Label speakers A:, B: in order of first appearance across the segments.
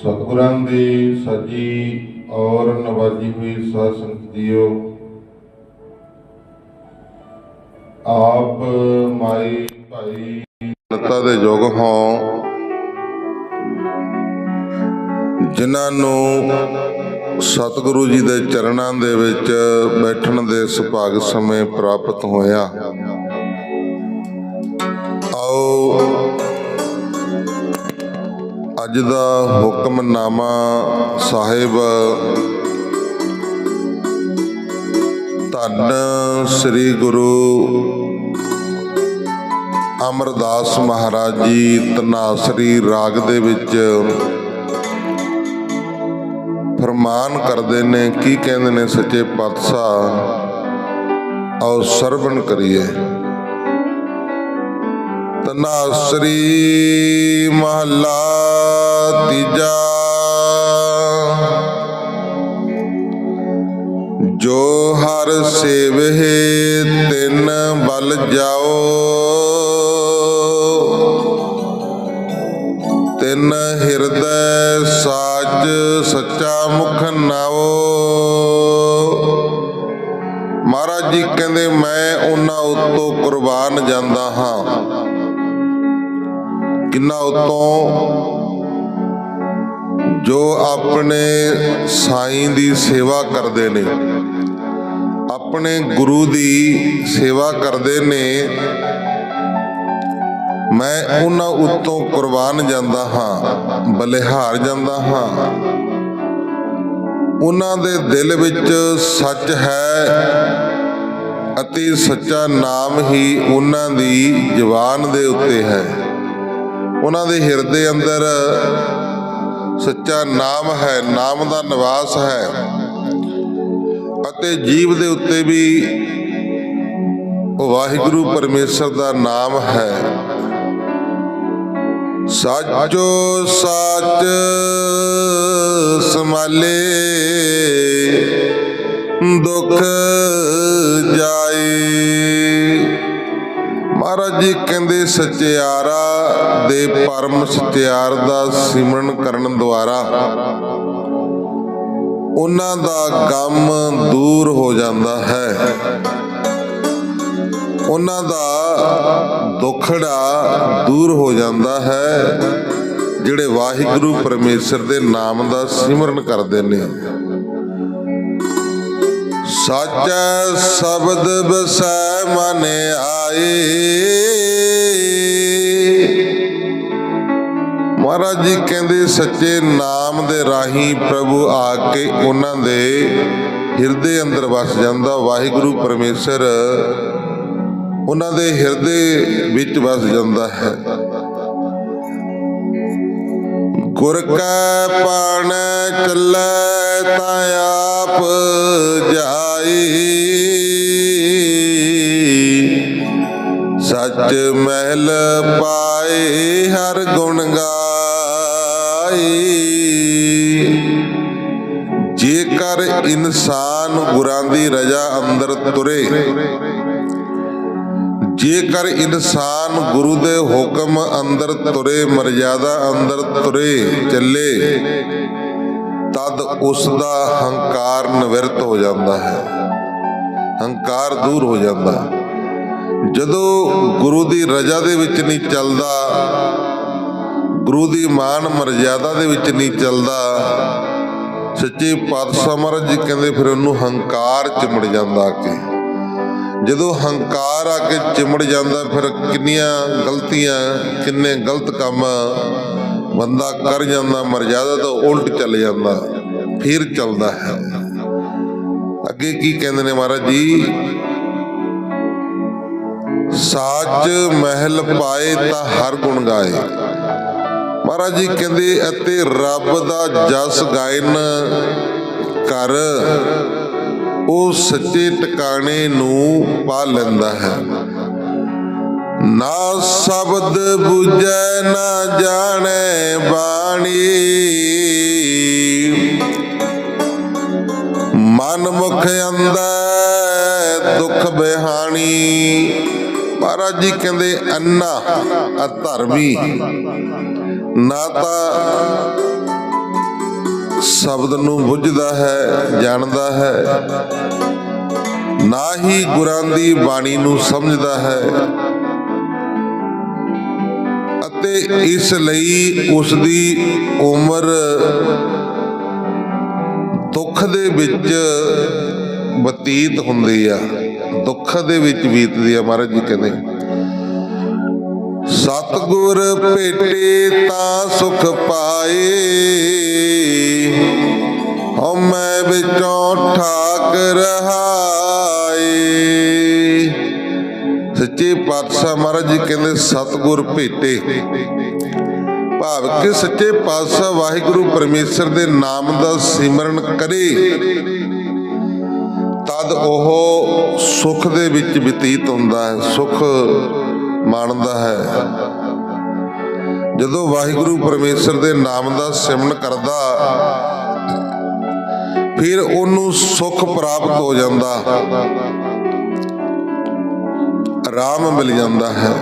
A: ਸਤਿਗੁਰਾਂ ਦੀ ਸਜੀ ਔਰ ਨਵਾਜੀ ਹੋਈ ਸਾਧ ਸੰਗਤ ਜੀਓ। ਆਪ ਮਾਈ ਭਾਈ ਨਤਾ ਦੇ ਯੋਗ ਹੋ, ਜਿਨ੍ਹਾਂ ਨੂੰ ਸਤਿਗੁਰੂ ਜੀ ਦੇ ਚਰਨਾਂ ਦੇ ਵਿੱਚ ਬੈਠਣ ਦੇ ਸੁਭਾਗ ਸਮੇਂ ਪ੍ਰਾਪਤ ਹੋਇਆ। ਆਓ ਅੱਜ ਦਾ ਹੁਕਮਨਾਮਾ ਸਾਹਿਬ। ਧੰਨ ਸ੍ਰੀ ਗੁਰੂ ਅਮਰਦਾਸ ਮਹਾਰਾਜ ਜੀ ਤਨਾਸਰੀ ਰਾਗ ਦੇ ਵਿੱਚ ਫਰਮਾਨ ਕਰਦੇ ਨੇ, ਕੀ ਕਹਿੰਦੇ ਨੇ ਸੱਚੇ ਪਾਤਸ਼ਾਹ? ਆਓ ਸਰਵਣ ਕਰੀਏ। ਤਨਾਸਰੀ ਮਹਲਾ ਤੀਜਾ। ਜੋ ਹਰ ਸੇਵਹਿ ਤਿਨ ਬਲ ਜਾਓ, ਤਿਨ ਹਿਰਦੈ ਸਾਚ ਸੱਚਾ ਮੁਖ ਨਾਓ। ਮਹਾਰਾਜ ਜੀ ਕਹਿੰਦੇ, ਮੈਂ ਉਹਨਾਂ ਉੱਤੋਂ ਕੁਰਬਾਨ ਜਾਂਦਾ ਹਾਂ। ਕਿੰਨਾ ਉਤੋਂ ਜੋ ਆਪਣੇ ਸਾਈਂ ਦੀ ਸੇਵਾ ਕਰਦੇ ਨੇ, ਆਪਣੇ ਗੁਰੂ ਦੀ ਸੇਵਾ ਕਰਦੇ ਨੇ, ਮੈਂ ਉਹਨਾਂ ਉੱਤੋਂ ਕੁਰਬਾਨ ਜਾਂਦਾ ਹਾਂ, ਬਲਿਹਾਰ ਜਾਂਦਾ ਹਾਂ। ਉਹਨਾਂ ਦੇ ਦਿਲ ਵਿੱਚ ਸੱਚ ਹੈ ਅਤੇ ਸੱਚਾ ਨਾਮ ਹੀ ਉਹਨਾਂ ਦੀ ਜ਼ੁਬਾਨ ਦੇ ਉੱਤੇ ਹੈ। ਉਹਨਾਂ ਦੇ ਹਿਰਦੇ ਅੰਦਰ ਸੱਚਾ ਨਾਮ ਹੈ, ਨਾਮ ਦਾ ਨਿਵਾਸ ਹੈ। ਅਤੇ ਜੀਵ ਦੇ ਉੱਤੇ ਵੀ ਵਾਹਿਗੁਰੂ ਪਰਮੇਸ਼ਰ ਦਾ ਨਾਮ ਹੈ। ਸਾਚੋ ਸਾਚ ਸਮਾਲੇ, ਦੁੱਖ ਜਾਏ। ਜੀ ਕਹਿੰਦੇ ਸਚਿਆਰਾ ਦੇ ਪਰਮ ਸਚਿਆਰ ਦਾ ਸਿਮਰਨ ਕਰਨ ਦੁਆਰਾ ਉਹਨਾਂ ਦਾ ਗਮ ਦੂਰ ਹੋ ਜਾਂਦਾ ਹੈ। ਉਹਨਾਂ ਦਾ ਦੁਖੜਾ ਦੂਰ ਹੋ ਜਾਂਦਾ ਹੈ, ਜਿਹੜੇ ਵਾਹਿਗੁਰੂ ਪਰਮੇਸ਼ਰ ਦੇ ਨਾਮ ਦਾ ਸਿਮਰਨ ਕਰਦੇ ਨੇ। ਸਾਚਾ ਸ਼ਬਦ ਬਸੈ ਮਨ ਆਏ ਮਹਾਰਾਜ ਜੀ ਕਹਿੰਦੇ, ਸੱਚੇ ਨਾਮ ਦੇ ਰਾਹੀਂ ਪ੍ਰਭੂ ਆ ਕੇ ਉਹਨਾਂ ਦੇ ਹਿਰਦੇ ਅੰਦਰ ਵਸ ਜਾਂਦਾ। ਵਾਹਿਗੁਰੂ ਪਰਮੇਸ਼ਰ ਉਹਨਾਂ ਦੇ ਹਿਰਦੇ ਵਿੱਚ ਵਸ ਜਾਂਦਾ ਹੈ। ਗੁਰ ਕੈ ਪਾਣ ਚੱਲੈ ਤਾਂ ਆਪ ਜਾਈ। ਸੱਚ ਮਹਿਲ ਪਾਏ ਹਰ ਗੁਣ ਗਾਈ। ਜੇਕਰ ਇਨਸਾਨ ਗੁਰਾਂ ਦੀ ਰਜ਼ਾ ਅੰਦਰ ਤੁਰੇ ਜੇਕਰ ਇਨਸਾਨ ਗੁਰੂ ਦੇ ਹੁਕਮ ਅੰਦਰ ਤੁਰੇ ਮਰਜ਼ਾਦਾ ਅੰਦਰ ਤੁਰੇ, ਚੱਲੇ, ਤਦ ਉਸ ਦਾ ਹੰਕਾਰ ਨਿਵਰਤ ਹੋ ਜਾਂਦਾ ਹੈ। ਹੰਕਾਰ ਦੂਰ ਹੋ ਜਾਂਦਾ ਜਦੋਂ ਗੁਰੂ ਦੀ ਰਜ਼ਾ ਦੇ ਵਿੱਚ ਨਹੀਂ ਚੱਲਦਾ, ਗੁਰੂ ਦੀ ਮਾਨ ਮਰਜ਼ਾਦਾ ਦੇ ਵਿੱਚ ਨਹੀਂ ਚੱਲਦਾ, ਸੱਚੇ ਪਾਤਸ਼ਾਹ ਮਹਾਰਾਜ ਜੀ ਕਹਿੰਦੇ ਫਿਰ ਉਹਨੂੰ ਹੰਕਾਰ ਚਿਮੜ ਜਾਂਦਾ ਕਿ। ਜਦੋਂ ਹੰਕਾਰ ਆ ਕੇ ਚਿਮੜ ਜਾਂਦਾ, ਫਿਰ ਕਿੰਨੀਆਂ ਗਲਤੀਆਂ, ਕਿੰਨੇ ਗਲਤ ਕੰਮ ਬੰਦਾ ਕਰ ਜਾਂਦਾ ਮਰਜ਼ਾਦਾ ਤੋਂ ਉਲਟ ਚੱਲ ਜਾਂਦਾ, ਫਿਰ ਚੱਲਦਾ ਹੈ। ਅੱਗੇ ਕੀ ਕਹਿੰਦੇ ਨੇ ਮਹਾਰਾਜ ਜੀ? ਸਾਚ ਮਹਿਲ ਪਾਏ ਤਾਂ ਹਰ ਗੁਣ ਗਾਏ। ਮਹਾਰਾਜ ਜੀ ਕਹਿੰਦੇ, ਅਤੇ ਰੱਬ ਦਾ ਜਸ ਗਾਇਨ ਕਰ ਉਹ ਸੱਚੇ ਟਿਕਾਣੇ ਨੂੰ ਪਾ ਲੈਂਦਾ ਹੈ। ਨਾ ਸ਼ਬਦ 부ਜੈ ਨਾ ਜਾਣੈ ਬਾਣੀ। ਮਨ ਮੁਖ ਅੰਦਰ ਦੁੱਖ ਬਿਹਾਣੀ। ਮਹਾਰਾਜ ਜੀ ਕਹਿੰਦੇ, ਅੰਨਾ ਅਧਰਮੀ। ਨਾ ਤਾਂ ਸ਼ਬਦ ਨੂੰ ਬੁੱਝਦਾ ਹੈ, ਜਾਣਦਾ ਹੈ। ਨਾ ਹੀ ਗੁਰਾਂ ਦੀ ਬਾਣੀ ਨੂੰ ਸਮਝਦਾ ਹੈ। ਅਤੇ ਇਸ ਲਈ ਉਸ ਦੀ ਉਮਰ ਦੁੱਖ ਦੇ ਵਿੱਚ ਬਤੀਤ ਹੁੰਦੀ ਆ। ਦੁੱਖ ਦੇ ਵਿੱਚ ਬੀਤਦੀ ਆ ਮਹਾਰਾਜ ਜੀ ਕਹਿੰਦੇ। ਸਤਗੁਰ ਭੇਟੇ ਤਾਂ ਸੁਖ ਪਾਏ। ਹਉਮੈ ਵਿੱਚੋਂ ਠਾਕ ਰਹਾਏ। ਸੱਚੇ ਪਾਤਸ਼ਾਹ ਮਹਾਰਾਜ ਜੀ ਕਹਿੰਦੇ, ਸਤਗੁਰ ਭੇਟੇ। ਭਾਵ ਕਿ ਸੱਚੇ ਪਾਤਸ਼ਾਹ ਵਾਹਿਗੁਰੂ ਪਰਮੇਸ਼ਰ ਦੇ ਨਾਮ ਦਾ ਸਿਮਰਨ ਕਰੇ। ਤਦ ਉਹ ਸੁਖ ਦੇ ਵਿੱਚ ਬਤੀਤ ਹੁੰਦਾ ਹੈ। ਸੁਖ ਮਾਣਦਾ ਹੈ। ਜਦੋਂ ਵਾਹਿਗੁਰੂ ਪਰਮੇਸ਼ਰ ਦੇ ਨਾਮ ਦਾ ਸਿਮਰਨ ਕਰਦਾ, ਫਿਰ ਉਹਨੂੰ ਸੁਖ ਪ੍ਰਾਪਤ ਹੋ ਜਾਂਦਾ। ਆਰਾਮ ਮਿਲ ਜਾਂਦਾ ਹੈ।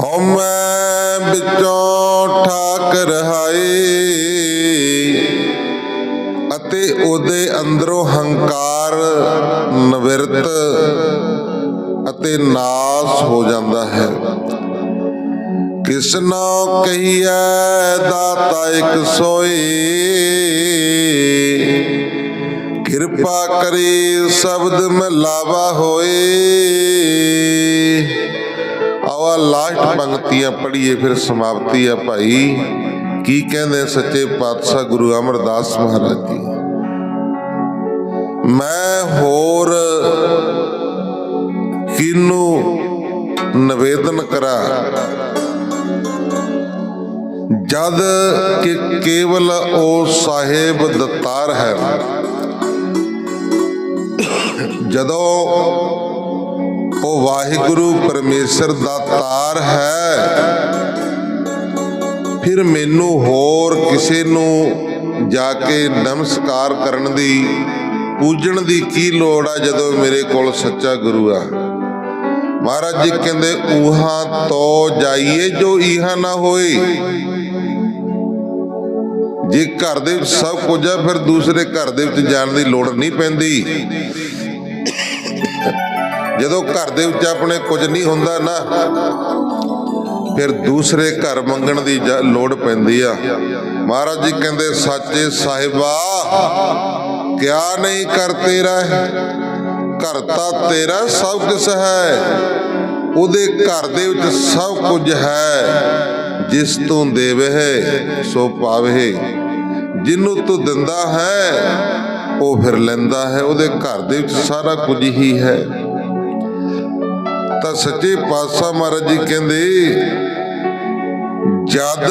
A: ਹਉਮੈ ਵਿੱਚੋਂ ਠਾਕ ਰਹਾਏ ਅਤੇ ਉਹਦੇ ਅੰਦਰੋਂ ਹੰਕਾਰ ਨਵਿਰਤ ਅਤੇ ਨਾਸ ਹੋ ਜਾਂਦਾ ਹੈ। ਕਿਸਨੋ ਕਹੀਐ ਦਾਤਾ ਇਕ ਸੋਈ। ਕਿਰਪਾ ਕਰੀ ਸ਼ਬਦ ਮਿਲਾਵਾ ਹੋਏ। ਆਵਾ ਲਾਸਟ ਪੰਕਤੀਆਂ ਪੜ੍ਹੀਏ, ਫਿਰ ਸਮਾਪਤੀ ਆ ਭਾਈ। ਕੀ ਕਹਿੰਦੇ ਸੱਚੇ ਪਾਤਸ਼ਾਹ ਗੁਰੂ ਅਮਰਦਾਸ ਮਹਾਰਾਜ ਜੀ? ਮੈਂ ਹੋਰ ਕਿਨੂੰ ਨਿਵੇਦਨ ਕਰਾਂ। ਜਦ ਕਿ ਕੇਵਲ ਉਹ ਸਾਹਿਬ ਦਤਾਰ ਹੈ। ਜਦੋਂ ਉਹ ਵਾਹਿਗੁਰੂ ਪਰਮੇਸ਼ਰ ਦਾ ਤਾਰ ਹੈ, ਫਿਰ ਮੈਨੂੰ ਹੋਰ ਕਿਸੇ ਨੂੰ ਜਾ ਕੇ ਨਮਸਕਾਰ ਕਰਨ ਦੀ, ਪੂਜਣ ਦੀ ਕੀ ਲੋੜ ਆ ਜਦੋਂ ਮੇਰੇ ਕੋਲ ਸੱਚਾ ਗੁਰੂ ਆ? ਮਹਾਰਾਜ ਜੀ ਕਹਿੰਦੇ ਉਹਾਂ ਤੋ ਜਾਈਏ ਜੋ ਇਹਾਂ ਨਾ ਹੋਏ। ਜੇ ਘਰ ਦੇ ਵਿੱਚ ਸਭ ਕੁਝ ਆ, ਫਿਰ ਦੂਸਰੇ ਘਰ ਦੇ ਵਿੱਚ ਜਾਣ ਦੀ ਲੋੜ ਨਹੀਂ ਪੈਂਦੀ। ਜਦੋਂ ਘਰ ਦੇ ਵਿੱਚ ਆਪਣੇ ਕੁਝ ਨਹੀਂ ਹੁੰਦਾ ਨਾ, ਫਿਰ ਦੂਸਰੇ ਘਰ ਮੰਗਣ ਦੀ ਲੋੜ ਪੈਂਦੀ ਆ। ਮਹਾਰਾਜ ਜੀ ਕਹਿੰਦੇ, ਸੱਚੇ ਸਾਹਿਬਾ, ਕਿਆ ਨਹੀਂ ਕਰ ਤੇਰਾ ਘਰ ਤਾਂ ਤੇਰਾ ਸਭ ਕੁਝ ਹੈ। ਉਹਦੇ ਘਰ ਦੇ ਵਿੱਚ ਸਭ ਕੁਝ ਹੈ। ਜਿਸ ਤੂੰ ਦੇਵੇ ਸੋ ਪਾਵੇ। ਜਿਹਨੂੰ ਤੂੰ ਦਿੰਦਾ ਹੈ, ਉਹ ਫਿਰ ਲੈਂਦਾ ਹੈ। ਉਹਦੇ ਘਰ ਦੇ ਵਿੱਚ ਸਾਰਾ ਕੁਝ ਹੀ ਹੈ। ਤਾਂ ਸੱਚੇ ਪਾਤਸ਼ਾਹ ਮਹਾਰਾਜ ਜੀ ਕਹਿੰਦੇ, ਜਦ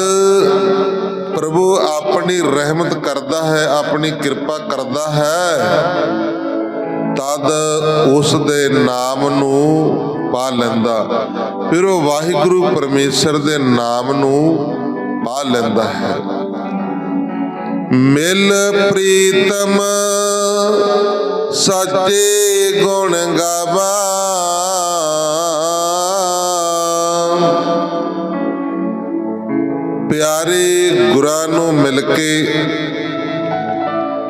A: ਪ੍ਰਭੂ ਆਪਣੀ ਰਹਿਮਤ ਕਰਦਾ ਹੈ, ਆਪਣੀ ਕਿਰਪਾ ਕਰਦਾ ਹੈ ਤਦ ਉਸ ਦੇ ਨਾਮ ਨੂੰ ਪਾ ਲੈਂਦਾ। ਫਿਰ ਉਹ ਵਾਹਿਗੁਰੂ ਪਰਮੇਸ਼ਰ ਦੇ ਨਾਮ ਨੂੰ ਪਾ ਲੈਂਦਾ ਹੈ। ਮਿਲ ਪ੍ਰੀਤਮ ਸੱਚੇ ਗੁਣ ਗਾਵਾ। ਪਿਆਰੇ ਗੁਰਾਂ ਨੂੰ ਮਿਲ ਕੇ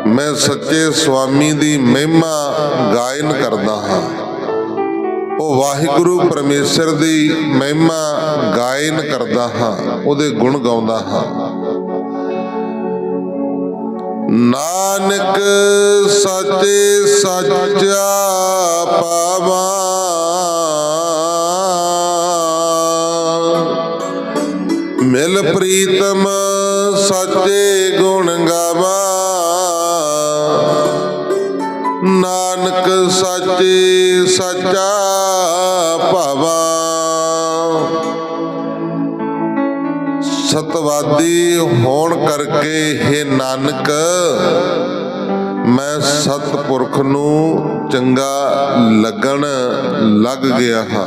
A: ਮੈਂ ਸੱਚੇ ਸੁਆਮੀ ਦੀ ਮਹਿਮਾ ਗਾਇਨ ਕਰਦਾ ਹਾਂ। ਉਹ ਵਾਹਿਗੁਰੂ ਪਰਮੇਸ਼ਰ ਦੀ ਮਹਿਮਾ ਗਾਇਨ ਕਰਦਾ ਹਾਂ, ਉਹਦੇ ਗੁਣ ਗਾਉਂਦਾ ਹਾਂ। ਨਾਨਕ ਸੱਚੇ ਸੱਚਾ ਪਾਵਾ। ਮਿਲ ਪ੍ਰੀਤਮ ਸੱਚੇ ਗੁਣ ਗਾਵਾ। ਨਾਨਕ ਸੱਚੇ ਸੱਚਾ ਭਾਵਾ। ਸਤਵਾਦੀ ਹੋਣ ਕਰਕੇ हे ਨਾਨਕ, ਮੈਂ ਸਤਪੁਰਖ ਨੂੰ ਚੰਗਾ ਲੱਗਣ ਲੱਗ ਗਿਆ ਹਾਂ।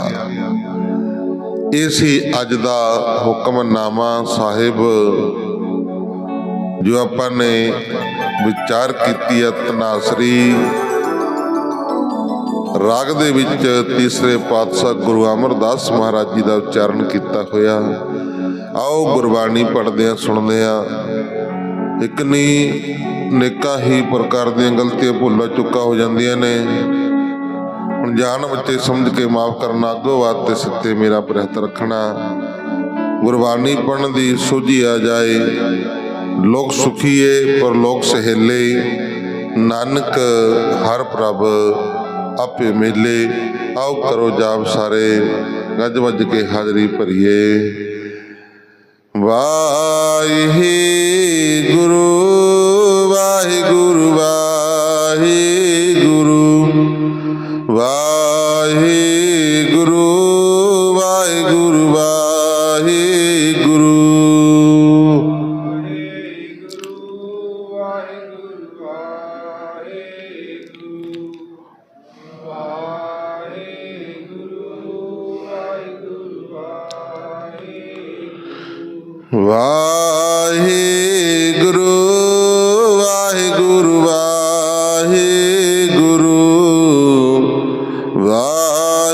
A: ਇਹ ਸੀ ਅੱਜ ਦਾ ਹੁਕਮਨਾਮਾ ਸਾਹਿਬ, ਜੋ ਆਪਾਂ ਨੇ ਵਿਚਾਰ ਕੀਤੀ ਹੈ ਤਨਾਸਰੀ ਰਾਗ ਦੇ ਵਿੱਚ ਤੀਸਰੇ ਪਾਤਸ਼ਾਹ ਗੁਰੂ ਅਮਰਦਾਸ ਮਹਾਰਾਜ ਜੀ ਦਾ ਉਚਾਰਨ ਕੀਤਾ ਹੋਇਆ। ਆਓ ਗੁਰਬਾਣੀ ਪੜ੍ਹਦੇ ਹਾਂ ਸੁਣਦੇ ਹਾਂ। ਇੱਕ ਨਹੀਂ ਨੇਕਾਂ ਹੀ ਪ੍ਰਕਾਰ ਦੀਆਂ ਗਲਤੀਆਂ ਭੁੱਲਾਂ ਚੁੱਕਾ ਹੋ ਜਾਂਦੀਆਂ ਨੇ। ਹੁਣ ਜਾਣ ਬੱਚੇ ਸਮਝ ਕੇ ਮਾਫ ਕਰਨਾ, ਅੱਗੋਂ ਬਾਤ ਤੇ ਸਿੱਤੇ ਮੇਰਾ ਪ੍ਰਹਿਤ ਰੱਖਣਾ। ਗੁਰਬਾਣੀ ਪੜਨ ਦੀ ਸੋਝੀ ਆ ਜਾਏ। ਲੋਕ ਸੁਖੀਏ ਪਰ ਲੋਕ ਸਹੇਲੇ। ਨਾਨਕ ਹਰ ਪ੍ਰਭ ਆਪੇ ਮੇਲੇ, ਆਓ ਕਰੋ ਜਾਪ ਸਾਰੇ, ਗੱਜ ਵੱਜ ਕੇ ਹਾਜ਼ਰੀ ਭਰੀਏ। ਵਾਹਿਗੁਰੂ ਵਾਹਿਗੁਰੂ ਵਾਹਿਗੁਰੂ ਵਾਹਿਗੁਰੂ ਵਾਹਿਗੁਰੂ ਵਾਹਿਗੁਰੂ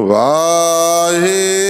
A: ਵਾਹੇ